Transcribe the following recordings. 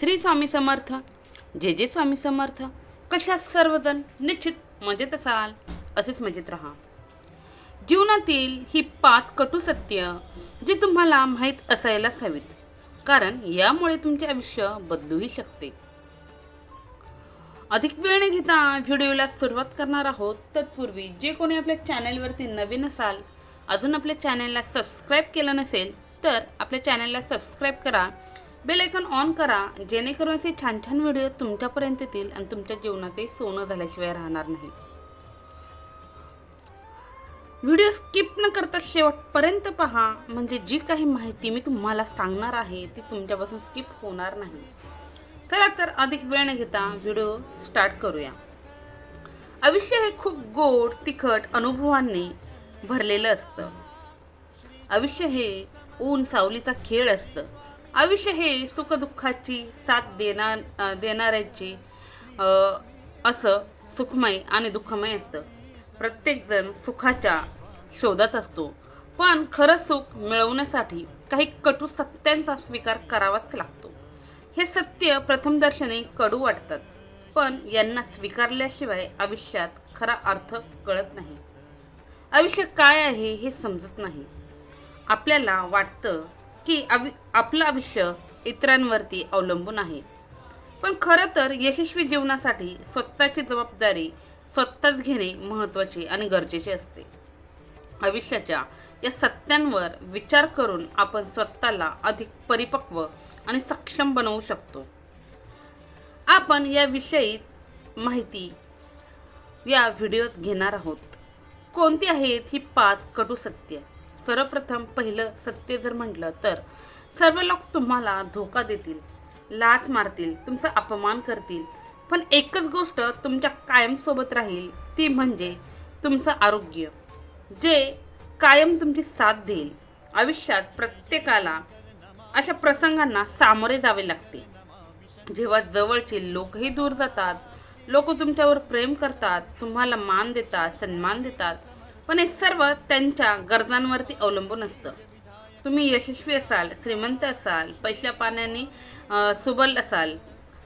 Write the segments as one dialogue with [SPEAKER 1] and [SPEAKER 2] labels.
[SPEAKER 1] श्री स्वामी समर्थ. जे जे स्वामी समर्थ. कशा सर्वजण निश्चित मजेत असाल? असेच मजेत राहा. जीवनातील ही पाच कटू सत्य जी तुम्हाला माहीत असायलाच हवीत. कारण यामुळे तुमचे आयुष्य बदलूही शकते. अधिक वेळ न घेता व्हिडिओला सुरुवात करणार आहोत. तत्पूर्वी जे कोणी आपल्या चॅनेलवरती नवीन असाल अजून आपल्या चॅनेलला सबस्क्राईब केलं नसेल तर आपल्या चॅनेलला सबस्क्राईब करा. बेल आयकॉन ऑन करा जेणेकरून असे छान छान व्हिडिओ तुमच्यापर्यंत येतील आणि तुमच्या जीवनाचे सोनं झाल्याशिवाय राहणार नाही. व्हिडिओ स्किप न करता शेवटपर्यंत पहा म्हणजे जी काही माहिती मी तुम्हाला सांगणार आहे ती तुमच्यापासून स्किप होणार नाही. चला तर अधिक वेळ न घेता व्हिडिओ स्टार्ट करूया. आयुष्य हे खूप गोड तिखट अनुभवांनी भरलेलं असतं. आयुष्य हे ऊन सावलीचा खेळ असतं. आयुष्य हे सुखदुःखाची साथ देणार देणाऱ्याची असं सुखमय आणि दुःखमय असतं. प्रत्येकजण सुखाच्या शोधात असतो. पण खरं सुख मिळवण्यासाठी काही कटू सत्यांचा स्वीकार करावाच लागतो. हे सत्य प्रथमदर्शनी कडू वाटतात. पण यांना स्वीकारल्याशिवाय आयुष्यात खरा अर्थ कळत नाही. आयुष्य काय आहे हे समजत नाही. आपल्याला वाटतं की आवि आपलं आयुष्य इतरांवरती अवलंबून आहे. पण खरं तर यशस्वी जीवनासाठी स्वतःची जबाबदारी स्वतःच घेणे महत्त्वाचे आणि गरजेचे असते. आयुष्याच्या या सत्यांवर विचार करून आपण स्वतःला अधिक परिपक्व आणि सक्षम बनवू शकतो. आपण याविषयी माहिती या व्हिडिओत घेणार आहोत. कोणती आहेत ही पाच कटू सत्य? सर्वप्रथम पहिलं सत्य जर म्हटलं तर सर्व लोक तुम्हाला धोका देतील लाथ मारतील तुमचा अपमान करतील. पण एकच गोष्ट तुमच्या कायमसोबत राहील ती म्हणजे तुमचं आरोग्य. जे कायम तुमची साथ देईल. आयुष्यात प्रत्येकाला अशा प्रसंगांना सामोरे जावे लागते. जेव्हा जवळचे लोकही दूर जातात लोक तुमच्यावर प्रेम करतात तुम्हाला मान देतात सन्मान देतात पण हे सर्व त्यांच्या गरजांवरती अवलंबून असतं. तुम्ही यशस्वी असाल श्रीमंत असाल पैशा पाण्याने सुबल असाल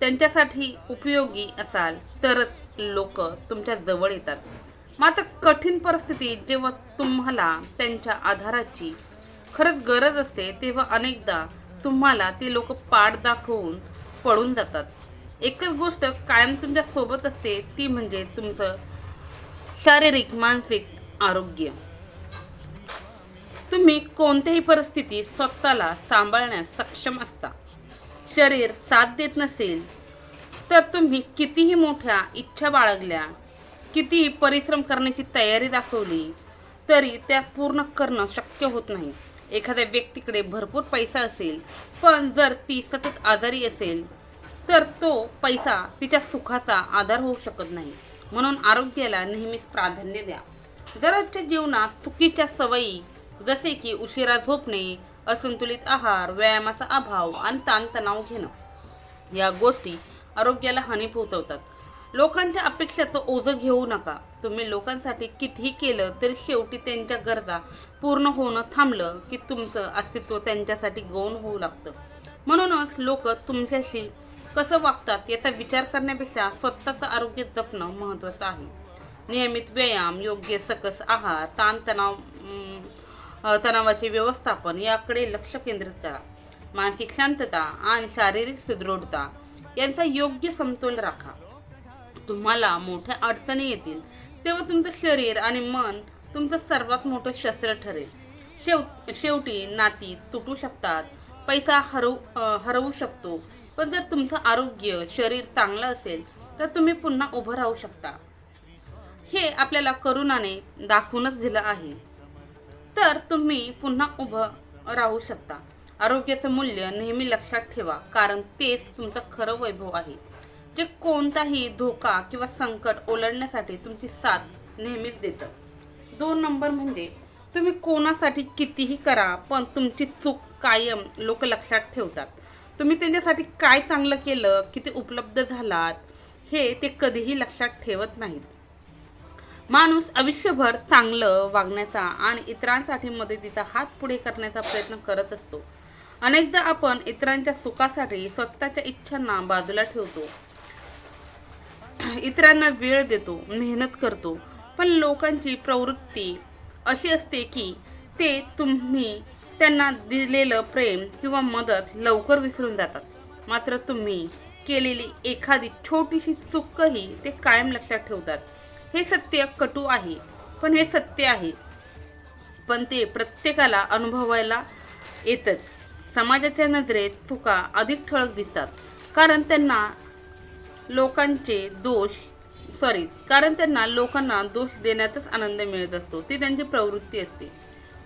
[SPEAKER 1] त्यांच्यासाठी उपयोगी असाल तरच लोक तुमच्या जवळ येतात. मात्र कठीण परिस्थितीत जेव्हा तुम्हाला त्यांच्या आधाराची खरंच गरज असते तेव्हा अनेकदा तुम्हाला ते लोक पाठ दाखवून पळून जातात. एकच गोष्ट कायम तुमच्यासोबत असते ती म्हणजे तुमचं शारीरिक मानसिक आरोग्य. तुम्ही कोणत्याही परिस्थितीत स्वतःला सांभाळण्यास सक्षम असता. शरीर साथ देत नसेल तर तुम्ही कितीही मोठ्या इच्छा बाळगल्या कितीही परिश्रम करण्याची तयारी दाखवली तरी त्या पूर्ण करणं शक्य होत नाही. एखाद्या व्यक्तीकडे भरपूर पैसा असेल पण जर ती सतत आजारी असेल तर तो पैसा तिच्या सुखाचा आधार होऊ शकत नाही. म्हणून आरोग्याला नेहमीच प्राधान्य द्या. दररोजच्या जीवनात चुकीच्या सवयी जसे की उशिरा झोपणे असंतुलित आहार व्यायामाचा अभाव आणि ताणतणाव घेणं या गोष्टी आरोग्याला हानी पोहोचवतात. लोकांच्या अपेक्षाचं ओझं घेऊ नका. तुम्ही लोकांसाठी कितीही केलं तरी शेवटी त्यांच्या गरजा पूर्ण होणं थांबलं की तुमचं अस्तित्व त्यांच्यासाठी गौण होऊ लागतं. म्हणूनच लोक तुमच्याशी कसं वागतात याचा विचार करण्यापेक्षा स्वतःचं आरोग्य जपणं महत्त्वाचं आहे. नियमित व्यायाम योग्य सकस आहार ताणतणाव तणावाचे व्यवस्थापन याकडे लक्ष केंद्रित करा. मानसिक शांतता आणि शारीरिक सुदृढता यांचा योग्य समतोल राखा. तुम्हाला मोठ्या अडचणी येतील तेव्हा तुमचं शरीर आणि मन तुमचं सर्वात मोठं शस्त्र ठरेल. शेव शेवटी नाती तुटू शकतात पैसा हरवू हरवू शकतो. पण जर तुमचं आरोग्य शरीर चांगलं असेल तर तुम्ही पुन्हा उभं राहू शकता. हे आपल्याला करुणाने दाखवूनच दिलं आहे. तर तुम्ही पुन्हा उभं राहू शकता. आरोग्याचं मूल्य नेहमी लक्षात ठेवा कारण तेच तुमचं खरं वैभव आहे. जे कोणताही धोका किंवा संकट ओलांडण्यासाठी तुमची साथ नेहमीच देतं. दोन नंबर म्हणजे तुम्ही कोणासाठी कितीही करा पण तुमची चूक कायम लोक लक्षात ठेवतात. तुम्ही त्यांच्यासाठी काय चांगलं केलं किती उपलब्ध झालात हे ते कधीही लक्षात ठेवत नाहीत. माणूस आयुष्यभर चांगलं वागण्याचा आणि इतरांसाठी मदतीचा हात पुढे करण्याचा प्रयत्न करत असतो. अनेकदा आपण इतरांच्या सुखासाठी स्वतःच्या इच्छांना बाजूला ठेवतो. इतरांना वेळ देतो मेहनत करतो पण लोकांची प्रवृत्ती अशी असते की ते तुम्ही त्यांना दिलेलं प्रेम किंवा मदत लवकर विसरून जातात. मात्र तुम्ही केलेली एखादी छोटीशी चूकही ते कायम लक्षात ठेवतात. हे सत्य कटू आहे पण हे सत्य आहे. पण ते प्रत्येकाला अनुभवायला येतच. समाजाच्या नजरेत चुका अधिक ठळक दिसतात. कारण त्यांना लोकांचे दोष सॉरी कारण त्यांना लोकांना दोष देण्यातच आनंद मिळत असतो. ती त्यांची प्रवृत्ती असते.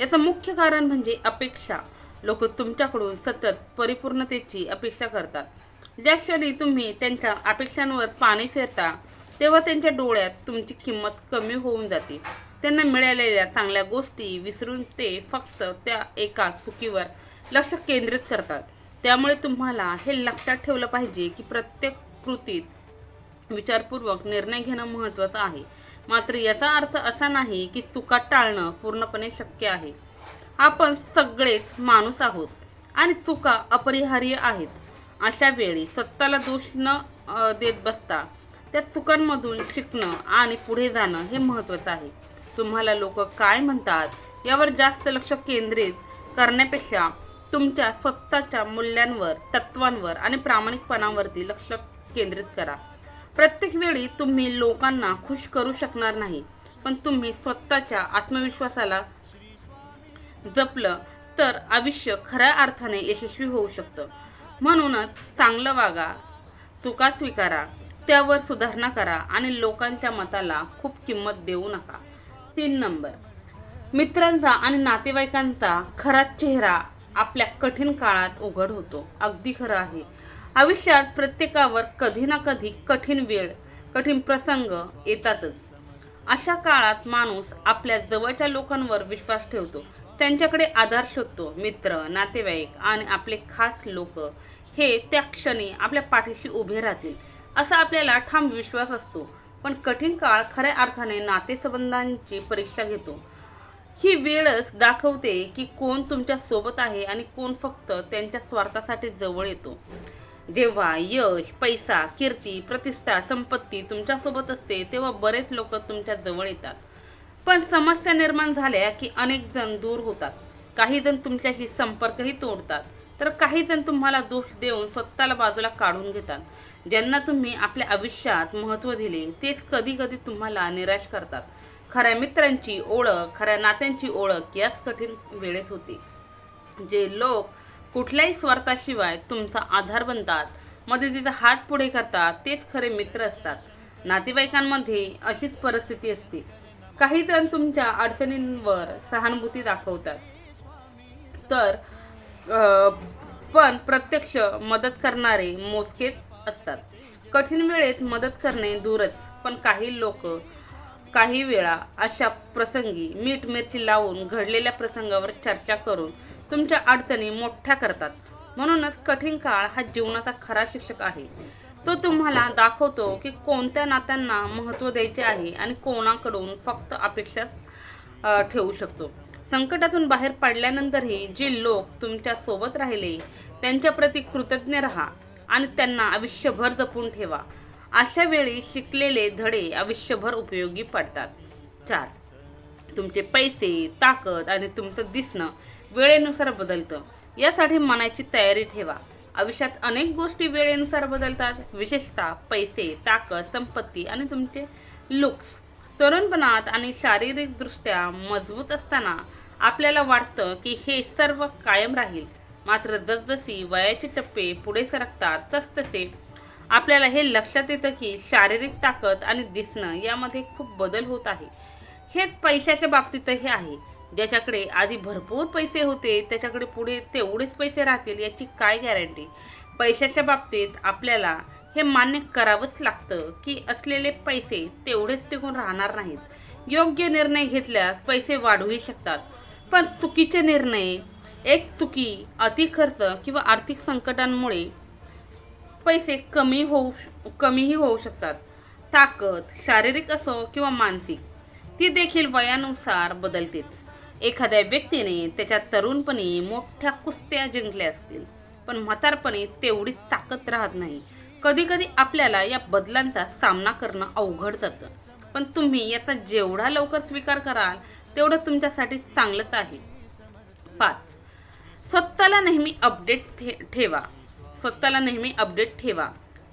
[SPEAKER 1] याचं मुख्य कारण म्हणजे अपेक्षा. लोक तुमच्याकडून सतत परिपूर्णतेची अपेक्षा करतात. ज्या क्षणी तुम्ही त्यांच्या अपेक्षांवर पाणी फेरता तेव्हा त्यांच्या डोळ्यात तुमची किंमत कमी होऊन जाते. त्यांना मिळालेल्या चांगल्या गोष्टी विसरून ते फक्त त्या एका चुकीवर लक्ष केंद्रित करतात. त्यामुळे तुम्हाला हे लक्षात ठेवलं पाहिजे की प्रत्येक कृतीत विचारपूर्वक निर्णय घेणं महत्त्वाचं आहे. मात्र याचा अर्थ असा नाही की चुका टाळणं पूर्णपणे शक्य आहे. आपण सगळेच माणूस आहोत आणि चुका अपरिहार्य आहेत. अशा वेळी स्वतःला दोष न देत बसता त्या चुकांमधून शिकणं आणि पुढे जाणं हे महत्त्वाचं आहे. तुम्हाला लोक काय म्हणतात यावर जास्त लक्ष केंद्रित करण्यापेक्षा तुमच्या स्वतःच्या मूल्यांवर तत्वांवर आणि प्रामाणिकपणावरती लक्ष केंद्रित करा. प्रत्येक वेळी तुम्ही लोकांना खुश करू शकणार नाही पण तुम्ही स्वतःच्या आत्मविश्वासाला जपलं तर आयुष्य खऱ्या अर्थाने यशस्वी होऊ शकतं. म्हणूनच चांगलं वागा चुका स्वीकारा त्यावर सुधारणा करा आणि लोकांच्या मताला खूप किंमत देऊ नका. तीन नंबर. मित्रांचा आणि नातेवाईकांचा खरा चेहरा आपल्या कठीण काळात उघड होतो. अगदी खरं आहे. आयुष्यात प्रत्येकावर कधी ना कधी कठीण वेळ कठीण प्रसंग येतातच. अशा काळात माणूस आपल्या जवळच्या लोकांवर विश्वास ठेवतो. त्यांच्याकडे आधार शोधतो. मित्र नातेवाईक आणि आपले खास लोक हे त्या क्षणी आपल्या पाठीशी उभे राहतील. असा आपल्याला ठाम विश्वास असतो. पण कठीण काळ खऱ्या अर्थाने नातेसंबंधांची परीक्षा घेतो. ही वेळच दाखवते की कोण तुमच्यासोबत आहे आणि कोण फक्त त्यांच्या स्वार्थासाठी जवळ येतो. जेव्हा यश पैसा कीर्ती प्रतिष्ठा संपत्ती तुमच्यासोबत असते तेव्हा बरेच लोक तुमच्या जवळ येतात. पण समस्या निर्माण झाल्या की अनेक जण दूर होतात. काही जण तुमच्याशी संपर्कही तोडतात. तर काही जण तुम्हाला दोष देऊन स्वतःला बाजूला काढून घेतात. ज्यांना तुम्ही आपल्या आयुष्यात महत्त्व दिले तेच कधी कधी तुम्हाला निराश करतात. खऱ्या मित्रांची ओळख खऱ्या नात्यांची ओळख याच कठीण वेळेत होते. जे लोक कुठल्याही स्वार्थाशिवाय तुमचा आधार बनतात मदतीचा हात पुढे करतात तेच खरे मित्र असतात. नातेवाईकांमध्ये अशीच परिस्थिती असते. काही जण तुमच्या अडचणींवर सहानुभूती दाखवतात. तर पण प्रत्यक्ष मदत करणारे मोजकेच असतात. कठीण वेळेत मदत करणे दूरच पण काही लोक काही वेळा अशा प्रसंगी मीठ मिरची लावून घडलेल्या प्रसंगावर चर्चा करून तुमच्या अडचणी मोठ्या करतात. म्हणूनच कठीण काळ हा जीवनाचा खरा शिक्षक आहे. तो तुम्हाला दाखवतो की कोणत्या नात्यांना महत्त्व द्यायचे आहे आणि कोणाकडून फक्त अपेक्षा ठेवू शकतो. संकटातून बाहेर पडल्यानंतरही जे लोक तुमच्यासोबत राहिले त्यांच्याप्रती कृतज्ञ राहा. आणि त्यांना आयुष्यभर जपून ठेवा. अशा वेळी शिकलेले धडे आयुष्यभर उपयोगी पडतात. चार. तुमचे पैसे ताकद आणि तुमचं दिसणं वेळेनुसार बदलतं. यासाठी मनाची तयारी ठेवा. आयुष्यात अनेक गोष्टी वेळेनुसार बदलतात. विशेषतः पैसे ताकद संपत्ती आणि तुमचे लुक्स तरुणपणात आणि शारीरिकदृष्ट्या मजबूत असताना आपल्याला वाटतं की हे सर्व कायम राहील. मात्र जसजशी वयाचे टप्पे पुढे सरकतात तसतसे आपल्याला हे लक्षात येतं की शारीरिक ताकद आणि दिसणं यामध्ये खूप बदल होत आहे. हेच पैशाच्या बाबतीतही आहे. ज्याच्याकडे आधी भरपूर पैसे होते त्याच्याकडे पुढे तेवढेच पैसे राहतील याची काय गॅरंटी पैशाच्या बाबतीत आपल्याला हे मान्य करावंच लागतं की असलेले पैसे तेवढेच टिकून राहणार नाहीत. योग्य निर्णय घेतल्यास पैसे वाढूही शकतात. पण चुकीचे निर्णय एक चुकी अति खर्च किंवा आर्थिक संकटांमुळे पैसे कमी होऊ कमीही होऊ शकतात. ताकद शारीरिक असो किंवा मानसिक ती देखील वयानुसार बदलतेच. एखाद्या व्यक्तीने त्याच्या तरुणपणी मोठ्या कुस्त्या जिंकल्या असतील पण म्हातारपणी तेवढीच ताकद राहत नाही. कधीकधी आपल्याला या बदलांचा सामना करणं अवघड जातं. पण तुम्ही याचा जेवढा लवकर स्वीकार कराल तेवढं तुमच्यासाठी चांगलंच आहे. पाच. स्वतःला नेहमी अपडेट ठे ठेवा. स्वतःला नेहमी अपडेट ठेवा.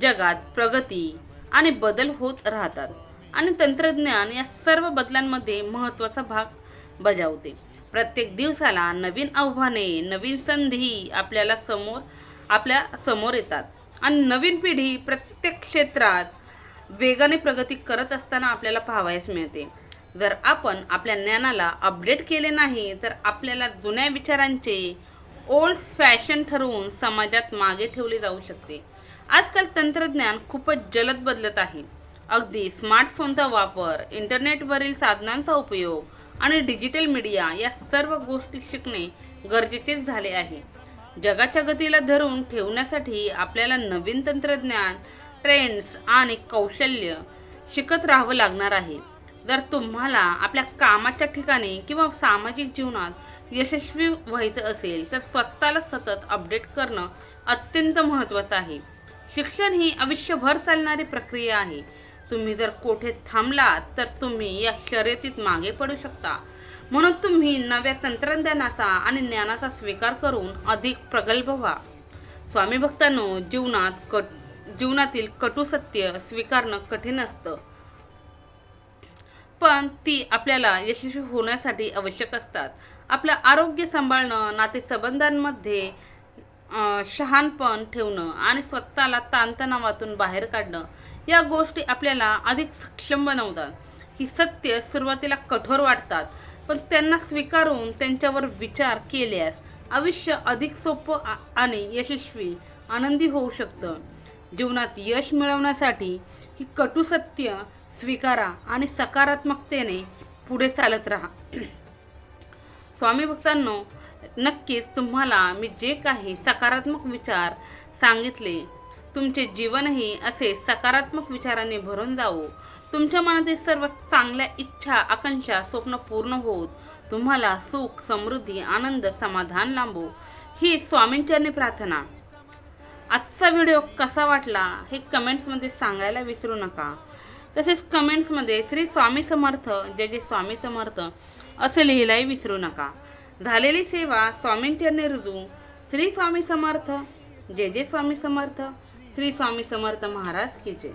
[SPEAKER 1] जगात प्रगती आणि बदल होत राहतात आणि तंत्रज्ञान या सर्व बदलांमध्ये महत्त्वाचा भाग बजावते. प्रत्येक दिवसाला नवीन आव्हाने नवीन संधी आपल्याला समोर आपल्यासमोर येतात. आणि नवीन पिढी प्रत्येक क्षेत्रात वेगाने प्रगती करत असताना आपल्याला पाहावयास मिळते. जर आपण आपल्या ज्ञानाला अपडेट केले नाही तर आपल्याला जुन्या विचारांचे ओल्ड फॅशन ठरवून समाजात मागे ठेवले जाऊ शकते. आजकाल तंत्रज्ञान खूपच जलद बदलत आहे. अगदी स्मार्टफोनचा वापर इंटरनेटवरील साधनांचा उपयोग आणि डिजिटल मीडिया या सर्व गोष्टी शिकणे गरजेचेच झाले आहे. जगाच्या गतीला धरून ठेवण्यासाठी आपल्याला नवीन तंत्रज्ञान ट्रेंड्स आणि कौशल्य शिकत राहावं लागणार आहे. जर तुम्हाला आपल्या कामाच्या ठिकाणी किंवा सामाजिक जीवनात यशस्वी व्हायचं असेल तर स्वतःला सतत अपडेट करणं अत्यंत महत्त्वाचं आहे. शिक्षण ही आयुष्यभर चालणारी प्रक्रिया आहे. तुम्ही जर कोठे थांबलात तर तुम्ही या शर्यतीत मागे पडू शकता. म्हणून तुम्ही नव्या तंत्रज्ञानाचा आणि ज्ञानाचा स्वीकार करून अधिक प्रगल्भ व्हा. स्वामी भक्तांनो जीवनात कट जीवनातील कटू सत्य स्वीकारणं कठीण असतं. पण ती आपल्याला यशस्वी होण्यासाठी आवश्यक असतात. आपलं आरोग्य सांभाळणं नातेसंबंधांमध्ये शहाणपण ठेवणं आणि स्वतःला ताणतणावातून बाहेर काढणं या गोष्टी आपल्याला अधिक सक्षम बनवतात. ही सत्य सुरुवातीला कठोर वाटतात पण त्यांना स्वीकारून त्यांच्यावर विचार केल्यास आयुष्य अधिक सोपं आ- आणि यशस्वी आनंदी होऊ शकतं. जीवनात यश मिळवण्यासाठी ही कटु सत्य स्वीकारा आणि सकारात्मकतेने पुढे चालत राहा. स्वामी भक्तांनो नक्कीच तुम्हाला मी जे काही सकारात्मक विचार सांगितले तुमचे जीवनही असे सकारात्मक विचारांनी भरून जावो. तुमच्या मनातील सर्व चांगल्या इच्छा आकांक्षा स्वप्न पूर्ण होत तुम्हाला सुख समृद्धी आनंद समाधान लांबो. ही स्वामींचरणी प्रार्थना. आजचा व्हिडिओ कसा वाटला हे कमेंट्समध्ये सांगायला विसरू नका. तसेच कमेंट्समध्ये श्री स्वामी समर्थ जय जय स्वामी समर्थ असं लिहिलाही विसरू नका. झालेली सेवा स्वामींचरणी रुजू. श्री स्वामी समर्थ जय जय स्वामी समर्थ श्री स्वामी समर्थ महाराज की जय.